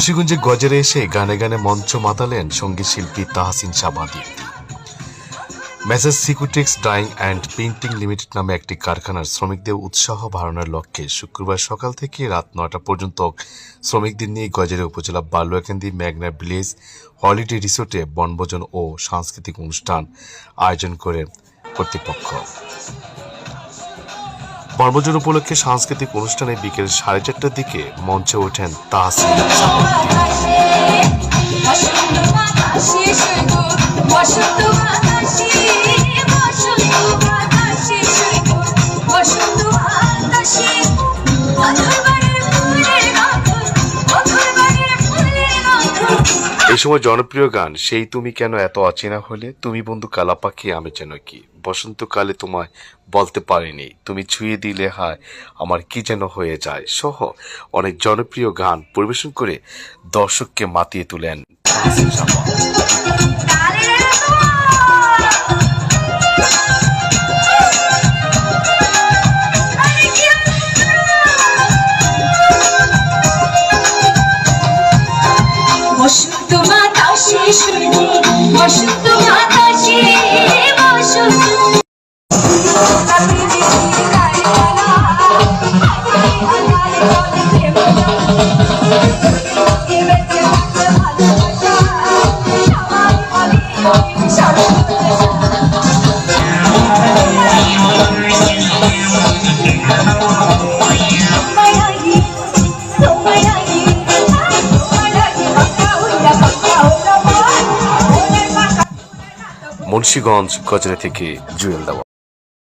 মুন্সীগঞ্জে গজরে এসে গানে গানে মঞ্চ মাতালেন সংগীত শিল্পী তাহসিন শাবাদী মেসেজ সিকুটেক্স ডাইং অ্যান্ড পেইন্টিং লিমিটেড নামে একটি কারখানার শ্রমিকদের উৎসাহ বাড়ানোর লক্ষ্যে শুক্রবার সকাল থেকে রাত নটা পর্যন্ত শ্রমিকদের নিয়ে গজরে উপজেলা বালুয়াকান্দি ম্যাগনা ভিলেজ, হলিডে রিসোর্টে বনভোজন ও সাংস্কৃতিক অনুষ্ঠান আয়োজন করে কর্তৃপক্ষ। বনভোজন উপলক্ষে সাংস্কৃতিক অনুষ্ঠানে বিকেল সাড়ে চারটার দিকে মঞ্চে ওঠেন তাহসিন। সময় জনপ্রিয় গান, সেই তুমি কেন এত অচেনা হলে? তুমি বন্ধু কালা পাখি আমি যেন কি? বসন্তকালে তোমায় বলতে পারিনি। তুমি ছুঁয়ে দিলে হায়, আমার কি যেন হয়ে যায়? সহ অনেক জনপ্রিয় গান পরিবেশন করে দর্শককে মাতিয়ে তুলেন। মাতা শিশুনি বসন্ত মুন্সীগঞ্জ গজরা থেকে জুয়েল দেওয়া